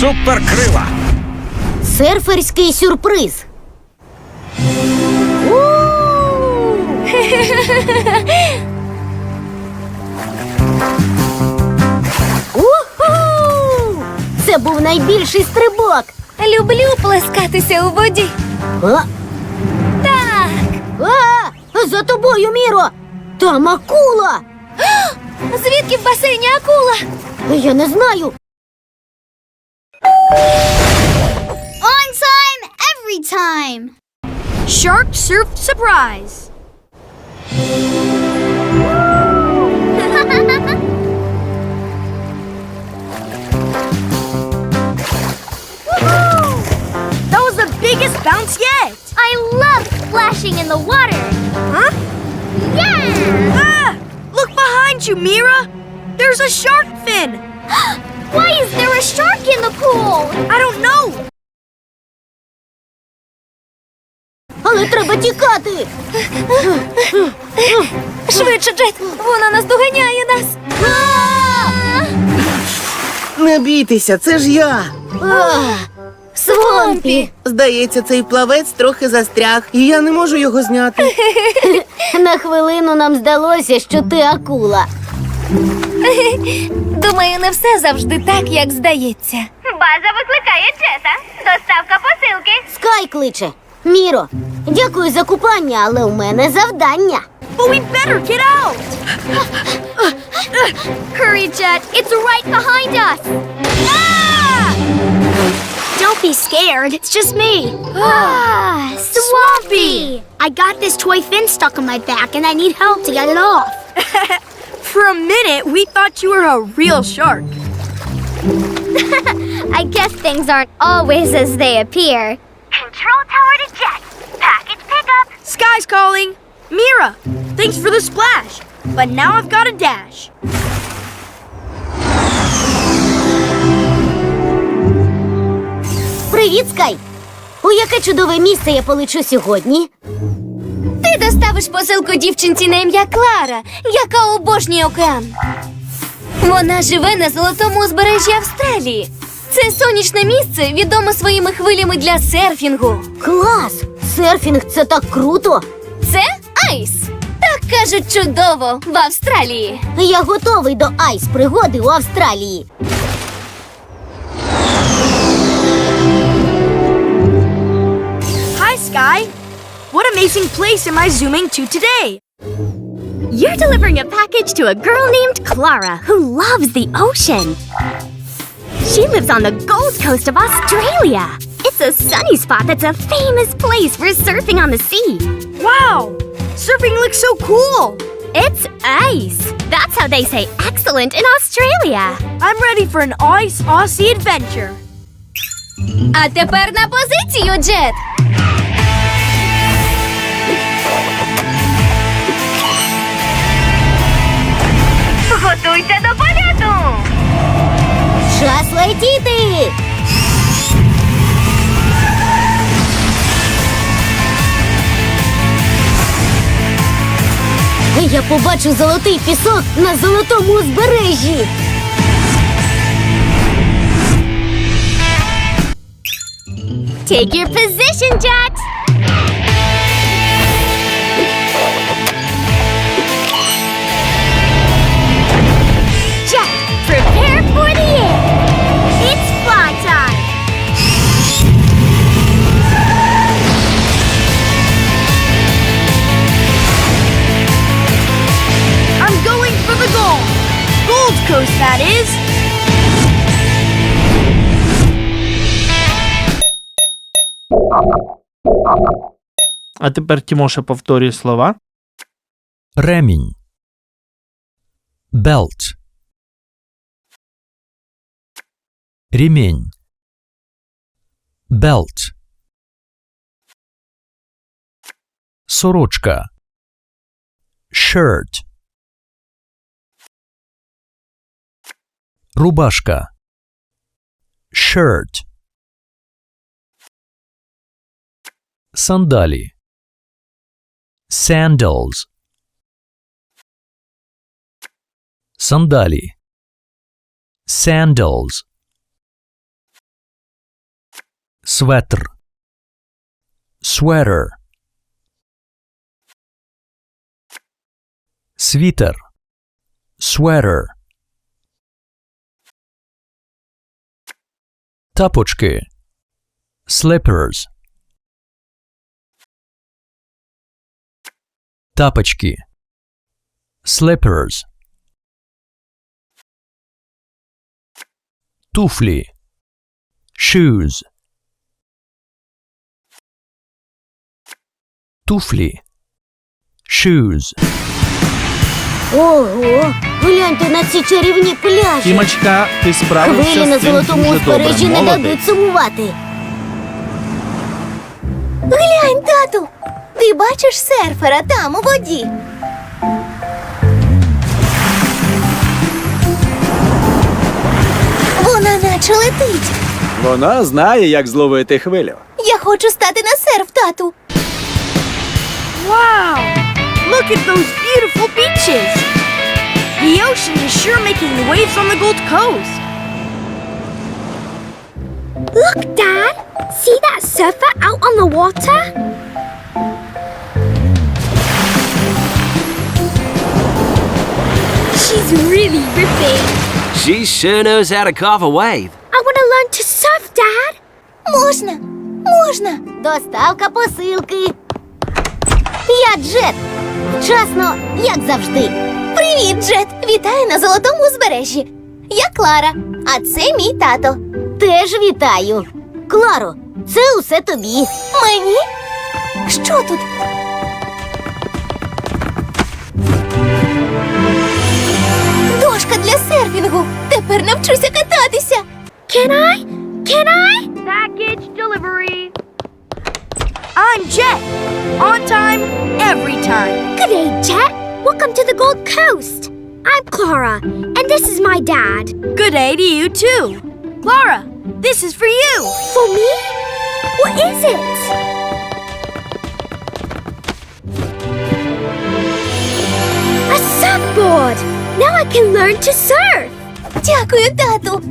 Суперкрила. Серферський сюрприз. У! Уху! Це був найбільший стрибок. Люблю плескатися у воді. А, Так. а, за тобою, Міро! Там акула! Звідки в басейні акула? Я не знаю. On time, every time. Shark Surf Surprise. That was the biggest bounce yet. I love splashing in the water. Huh? Yeah! Ah! Look behind you, Mira. There's a shark fin. Why is there a shark in the pool? I don't know. Але треба тікати. Швидше, Джет, вона наздоганяє нас. Не бійтеся, це ж я. Свомпі! Здається, цей плавець трохи застряг, і я не можу його зняти. На хвилину нам здалося, що ти акула. Думаю, не все завжди так, як здається. База викликає Джета. Доставка посилки. Скай кличе. Міро, дякую за купання, але у мене завдання. But we better get out! Hurry, Jet! It's right behind us! Don't be scared, it's just me. Ah, Swampy! I got this toy fin stuck on my back and I need help to get it off. For a minute, we thought you were a real shark. I guess things aren't always as they appear. Control tower to Jet. Package pickup. Sky's calling. Mira, thanks for the splash. But now I've got a dash. Привіт, Скай! У яке чудове місце я полечу сьогодні? Ти доставиш посилку дівчинці на ім'я Клара, яка обожнює океан. Вона живе на золотому узбережжі Австралії. Це сонячне місце відоме своїми хвилями для серфінгу. Клас! Серфінг це так круто! Це айс. Так кажуть чудово в Австралії. Я готовий до айс пригоди у Австралії. Hi, Sky. What amazing place am I zooming to today? You're delivering a package to a girl named Clara who loves the ocean. She lives on the Gold Coast of Australia. It's a sunny spot that's a famous place for surfing on the sea. Wow, surfing looks so cool. It's ice. That's how they say excellent in Australia. I'm ready for an ice Aussie adventure. А тепер на позицію, Джет. Час летіти! Я побачу золотий пісок на золотому узбережжі. Take your position, Jet. А тепер Тімоша повторює слова. Ремінь. Belt. Ремень. Belt. Сорочка. Shirt. Рубашка. Shirt. Сандалі. Sandals. Сандалі. Sandals. Светр. Sweater. Світер. Sweater. Тапочки. Slippers. Тапочки. Slippers. Туфлі. Shoes. Туфлі. Shoes. Ого, гляньте на ці чарівні пляжі. Тімочка, ти справився Хвилі на з цим золотому дуже добре. узбережжі не Молодець. дадуть сумувати. Глянь, тату, ти бачиш серфера там у воді. Вона наче летить. Вона знає, як зловити хвилю. Я хочу стати на серф, тату. Wow! Look at those beautiful beaches! The ocean is sure making waves on the Gold Coast. Look, Dad! See that surfer out on the water? She's really ripping. She sure knows how to carve a wave. I want to learn to surf, Dad. Можна, можна. Доставка посилки. Я Джет. Вчасно, як завжди. Привіт, Джет. Вітаю на золотому узбережжі. Я Клара, а це мій тато. Теж вітаю. Кларо, це усе тобі. Мені? Що тут? Дошка для серфінгу. Тепер навчуся кататися. Can I? Can I? Package delivery. I'm Jet. On time, every time. Good day, Jet. Welcome to the Gold Coast. I'm Clara, and this is my dad. Good day to you, too. Clara, this is for you. For me? What is it? Can learn to surf! Дякую, тату.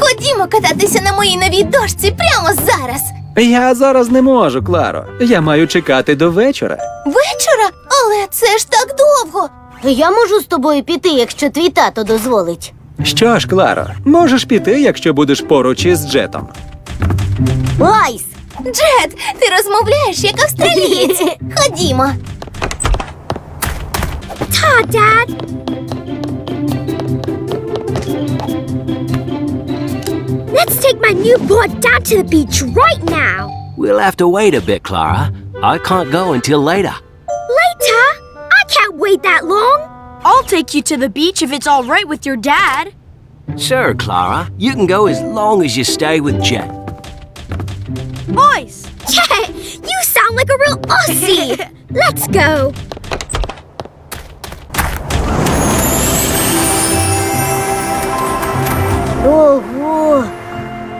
Ходімо кататися на моїй новій дошці прямо зараз. Я зараз не можу, Кларо. Я маю чекати до вечора. Вечора? Але це ж так довго. Я можу з тобою піти, якщо твій тато дозволить. Що ж, Кларо, можеш піти, якщо будеш поруч із Джетом. Айс! Джет, ти розмовляєш як австралієць. Ходімо. Ta, Dad! Let's take my new board down to the beach right now! We'll have to wait a bit, Clara. I can't go until later. Later? I can't wait that long! I'll take you to the beach if it's all right with your dad. Sure, Clara. You can go as long as you stay with Jet. Boys, Yeah, you sound like a real Aussie! Let's go! Ого!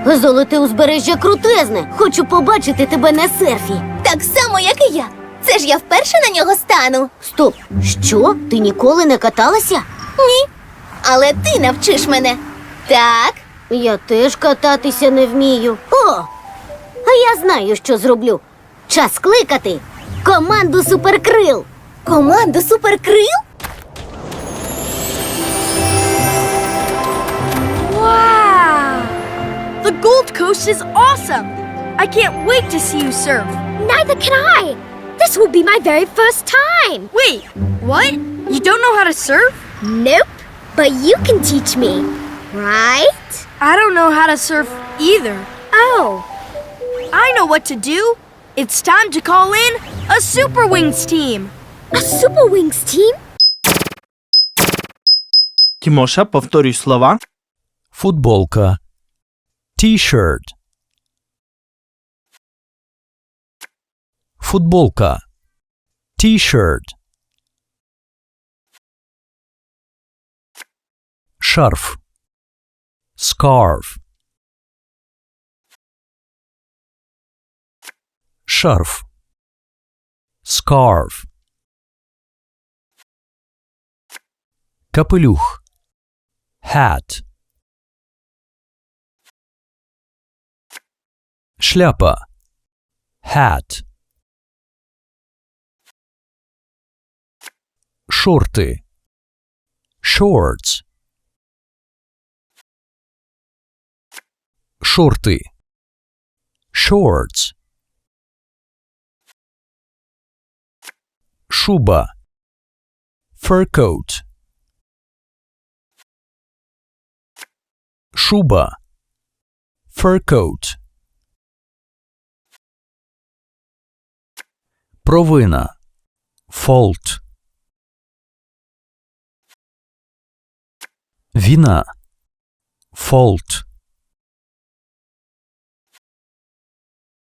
Золоте узбережжя крутезне. Хочу побачити тебе на серфі. Так само, як і я. Це ж я вперше на нього стану. Стоп, що? Ти ніколи не каталася? Ні. Але ти навчиш мене. Так. Я теж кататися не вмію. О! А я знаю, що зроблю. Час кликати. Команду суперкрил. Команду суперкрил? wow! The Gold Coast is awesome. I can't wait to see you surf. Neither can I! This will be my very first time! Wait, what? You don't know how to surf? Nope, but you can teach me, right? I don't know how to surf either. Oh, I know what to do. It's time to call in a Super Wings team. a Super Wings team? Тімоша, повторюй слова. Футболка. T-shirt. Футболка. T-shirt. Шарф. Scarf. Шарф. Scarf. Капелюх. Hat. Шляпа. Hat. Шорты. Shorts. Шорты. Shorts. Шуба. Fur coat. Шуба. Fur coat. Провина. Fault. Вина. Fault.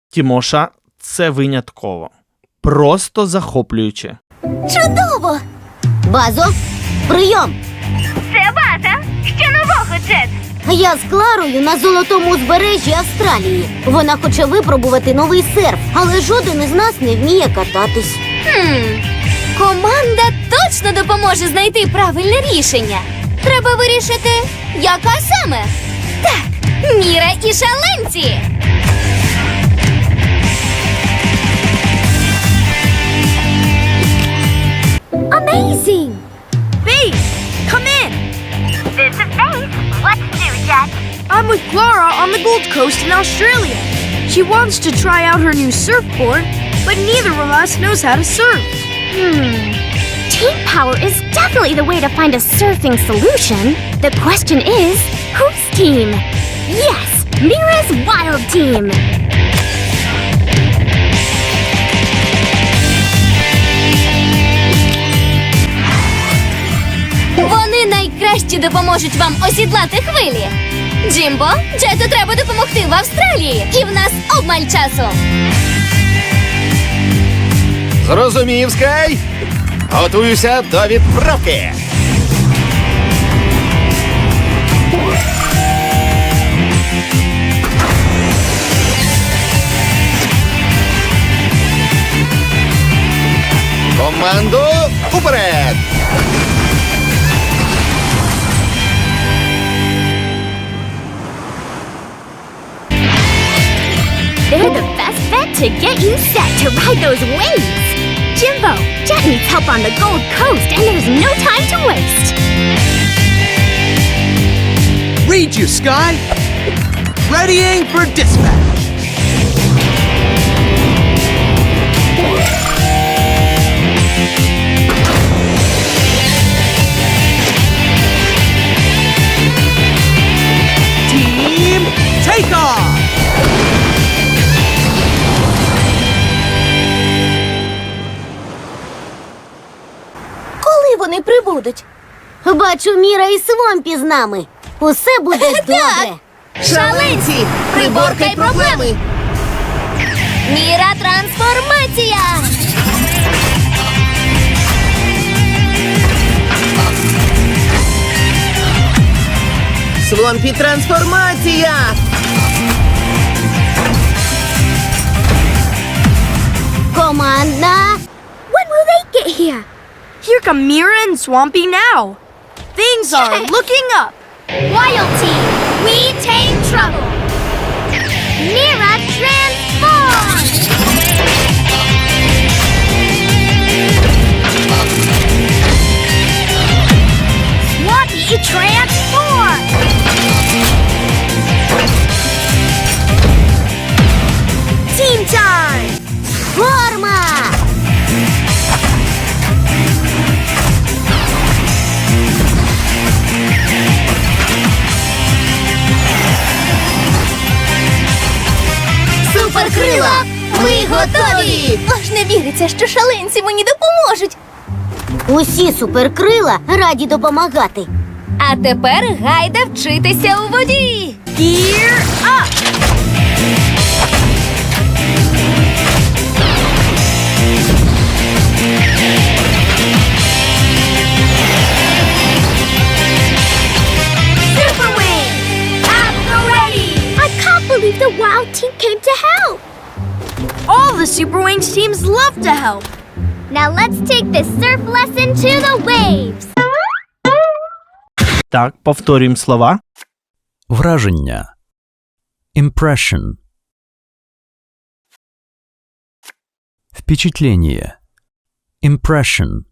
Тімоша, це винятково. Просто захоплююче. Чудово! Базо, прийом! Це база. Що нового, Джет? Я з Кларою на золотому узбережжі Австралії. Вона хоче випробувати новий серф, але жоден із нас не вміє кататись. Хм. Команда точно допоможе знайти правильне рішення. Треба вирішити, яка саме. Так, Міра і шаленці. Amazing! Base, come in. This is Faith. What's new, Jack? I'm with Clara on the Gold Coast in Australia. She wants to try out her new surfboard, but neither of us knows how to surf. Hmm. Team power is definitely the way to find a surfing solution. The question is, whose team? Yes, Mira's wild team. Найкраще допоможуть вам осідлати хвилі. Джимбо, Джету треба допомогти в Австралії, і в нас обмаль часу. Зрозумів, Скай. Готуюся до відправки. Команду уперед! To get you set to ride those waves. Jimbo, Jet needs help on the Gold Coast, and there's no time to waste. Read you, Sky! Readying for dispatch! Прибудуть? Бачу, Міра і Свомпі з нами. Усе буде добре. Шаленці! Приборкай проблеми! Міра трансформація! Свомпі трансформація! Команда. When will they get here? Here come Mira and Swampy now. Things are looking up. Wild Team, we take trouble. Mira transform! Swampy transform! Суперкрила! Ми готові! Аж не віриться, що шаленці мені допоможуть. Усі суперкрила раді допомагати. А тепер гайда вчитися у воді. Gear up! All the Super Wings teams love to help. Now let's take this surf lesson to the waves. Так, повторюємо слова. Враження. Impression. Впечатление. Impression.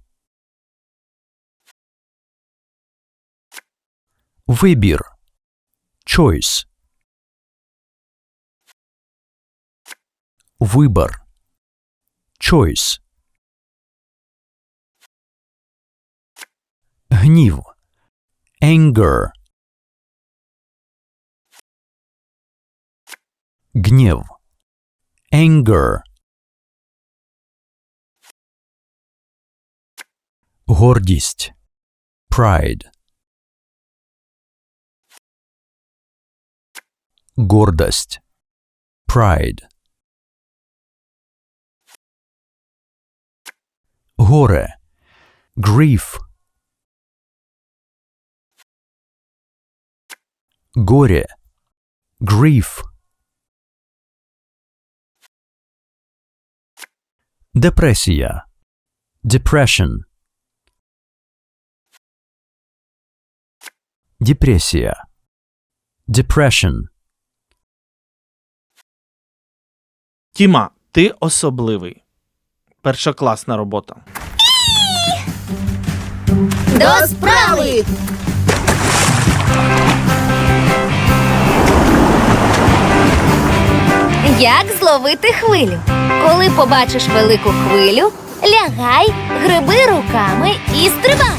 Выбор. Choice. Выбор. Choice. Гнев. Anger. Гнев. Anger. Гордість. Pride. Гордость. Pride. Горе. Grief. Горе. Grief. Депресія. Depression. Депресія. Depression. Тіма, ти особливий. Першокласна робота. До справи! Як зловити хвилю? Коли побачиш велику хвилю, лягай, гриби руками і стрибай.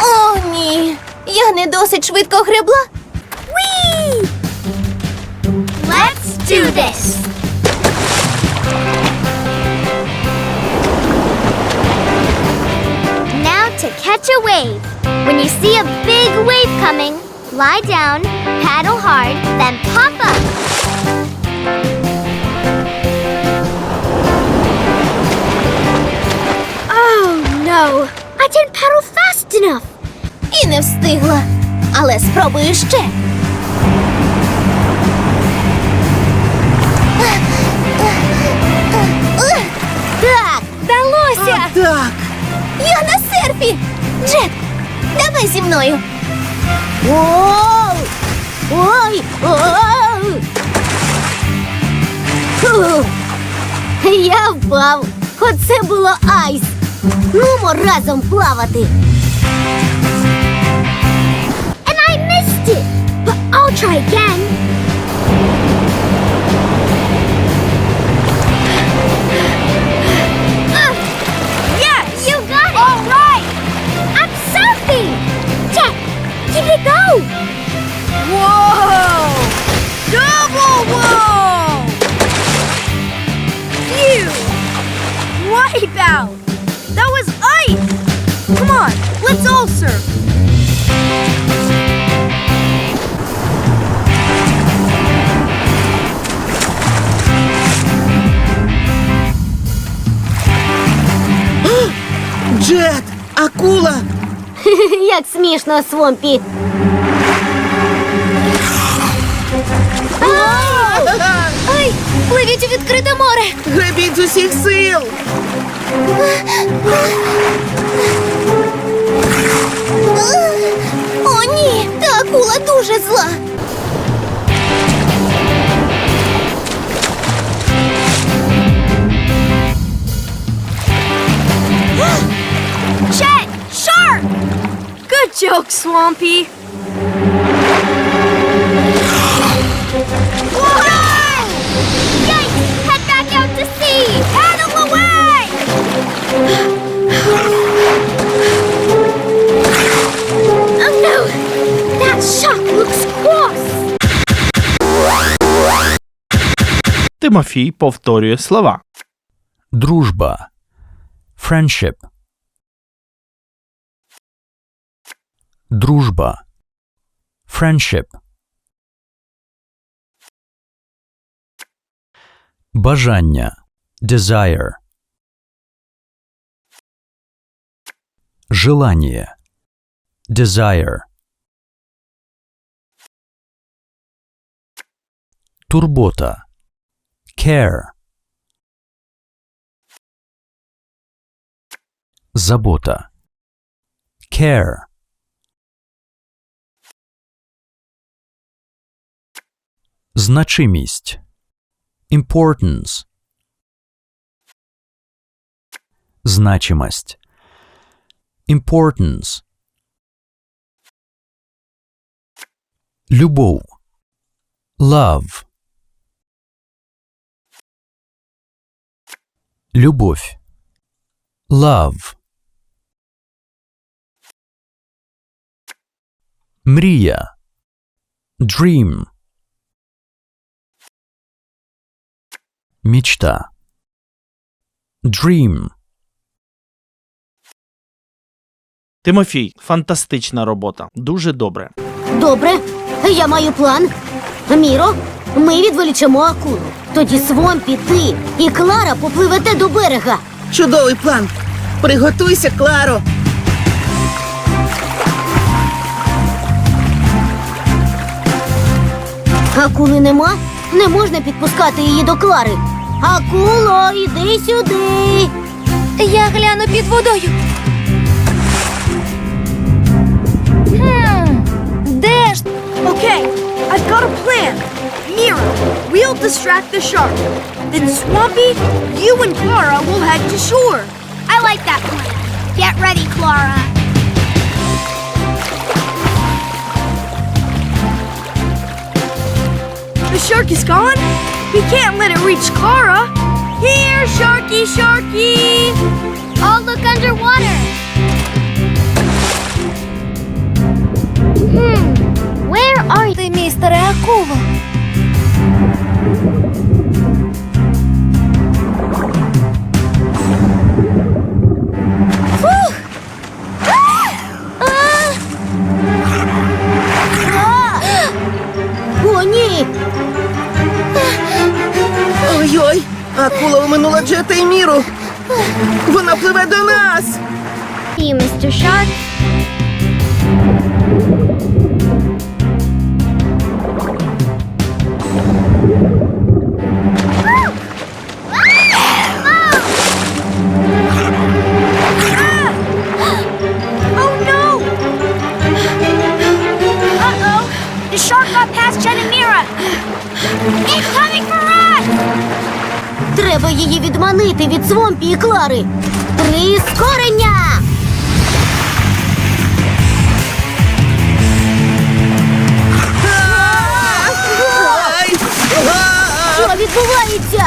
О, ні. Я не досить швидко гребла. Whee! Let's do this. Now to catch a wave. When you see a big wave coming, lie down, paddle hard, then pop up. Oh no! I didn't paddle fast enough. І не встигла. Але спробую ще. Мною. Оу! Ой! Оу! Я впав. Оце було айс. Нумо разом плавати. And I missed it! But I'll try again. go! Whoa! Double whoa! Phew! Wipe out! That was ice! Come on, let's all surf! Джет! Акула! Як смішно, Свомпі. Ай, пливіть у відкрите море. Гребіть з усіх сил! О, ні, та акула дуже зла. Chet! Looks cross! Тимофій повторює слова. Дружба. Friendship. Дружба. Friendship. Бажання. Desire. Желание. Desire. Турбота. Care. Забота. Care. Значимість. Importance. Значимость. Importance. Любов. Love. Любовь. Love. Мрія. Dream. Мечта. Dream. Тимофій, фантастична робота. Дуже добре. Добре, я маю план. Міро, ми відволічемо акулу. Тоді Свомпі, ти і Клара попливете до берега. Чудовий план. Приготуйся, Кларо. Акули нема? Не можна підпускати її до Клари. Акуло, іди сюди. Я гляну під водою. Хм, де ж? Okay, I've got a plan. Mira, we'll distract the shark. Then Swampy, you and Clara will head to shore. I like that plan. Get ready, Clara. The shark is gone? We can't let it reach Clara. Here, Sharky, Sharky! I'll look underwater. Hmm, where are they, Mr. Akula? Акула оминула Джета і Міру. Вона пливе до нас. you, Mr. Shark? Oh! The shark got past Jen and Mira! It's us! Треба її відманити від Свомпі і Клари. Прискорення! Що відбувається?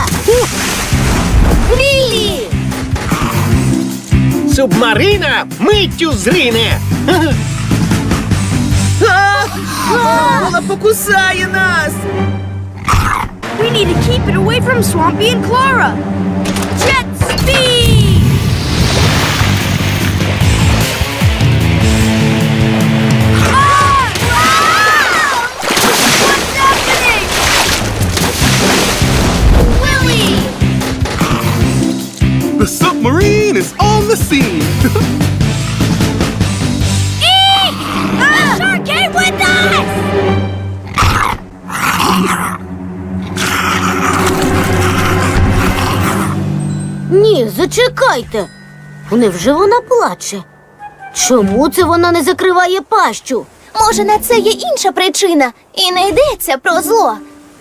Лілі! Субмарина миттю зрине. А! Акула покусає нас. We need to keep it away from Swampy and Clara. Jet speed! What's happening? The submarine is on the scene. зачекайте. Невже вона плаче? Чому це вона не закриває пащу? Може, на це є інша причина, і не йдеться про зло.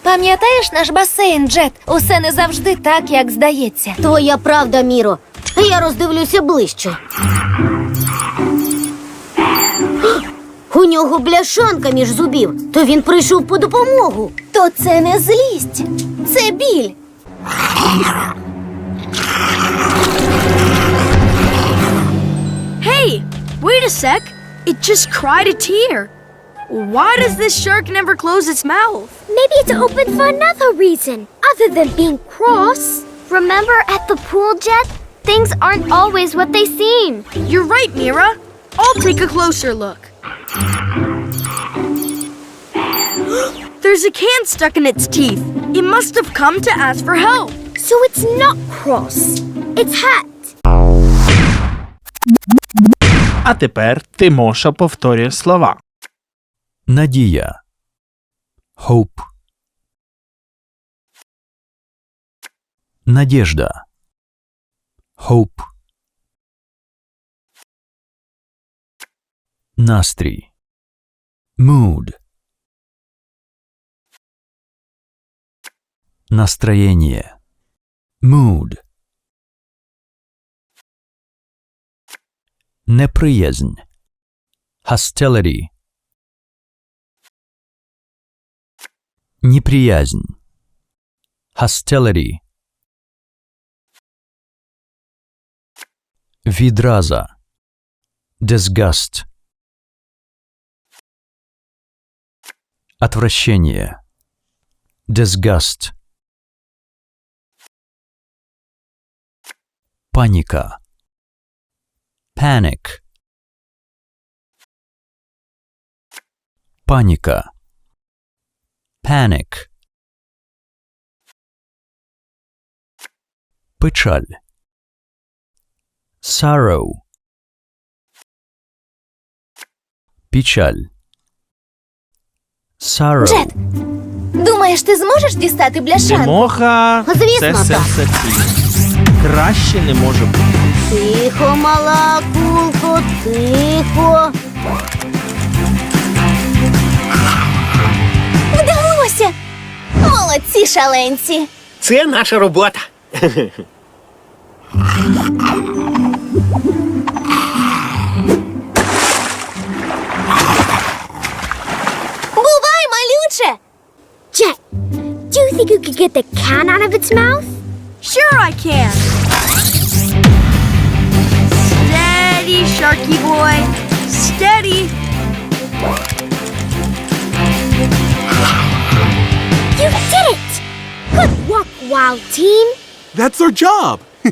Пам'ятаєш наш басейн, Джет? Усе не завжди так, як здається. Твоя правда, Міро. Я роздивлюся ближче. У нього бляшанка між зубів, то він прийшов по допомогу. То це не злість, це біль. Hey, wait a sec. It just cried a tear. Why does this shark never close its mouth? Maybe it's open for another reason, other than being cross. Remember at the pool, Jet? Things aren't always what they seem. You're right, Mira. I'll take a closer look. There's a can stuck in its teeth. It must have come to ask for help. So it's not cross. It's hat. А тепер Тимоша повторює слова. Надія. Hope. Надежда. Hope. Настрій. Mood. Настроение. Mood. Неприязнь. Hostility. Неприязнь. Hostility. Відраза. Disgust. Отвращение. Disgust. Паника. Panic. Паника. Panic. Печаль. Sorrow. Печаль. Sorrow. Джет, думаєш, ти зможеш дістати бляшанку? Тимоха, Звісно, це так. ти. Краще не може бути. Тихо, мала кулко, тихо. Вдалося! Молодці, шаленці! Це наша робота. Бувай, малюче! Jet, do you think you could get the can out of its mouth? Sure, I can. Steady, Sharky boy. Steady. You did it! Good work, Wild Team! That's our job.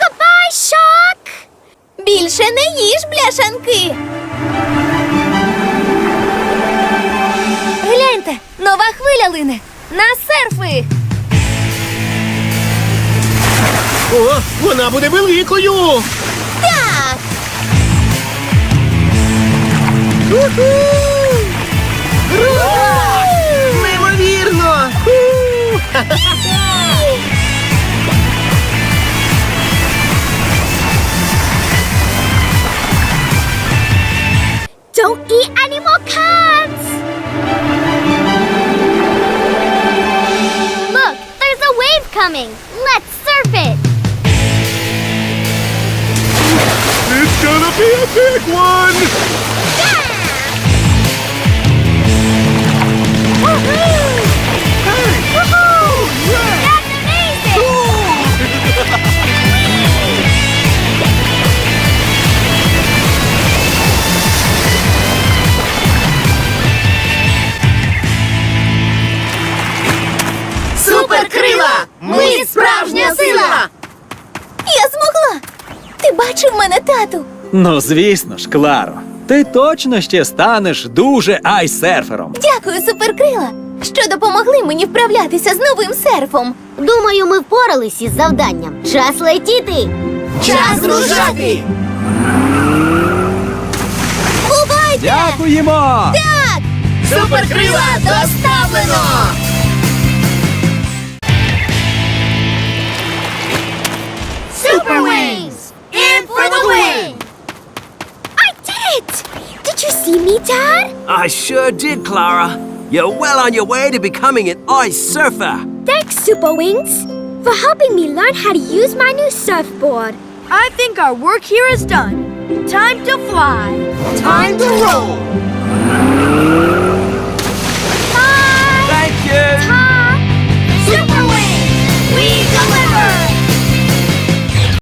Goodbye, Shark! Більше не їж бляшанки! Гляньте, нова хвиля лине! На серфи! О, вона буде великою. Так! Неймовірно. Ну, звісно ж, Кларо. Ти точно ще станеш дуже айсерфером. Дякую, суперкрила, що допомогли мені вправлятися з новим серфом. Думаю, ми впорались із завданням. Час летіти. Час рушати! Бувайте! Дякуємо! Так! Суперкрила доставлено! Dad? I sure did, Clara. You're well on your way to becoming an ice surfer. Thanks, Super Wings, for helping me learn how to use my new surfboard. I think our work here is done. Time to fly. Time to roll. Bye. Thank you. Ta. Super Wings, we deliver.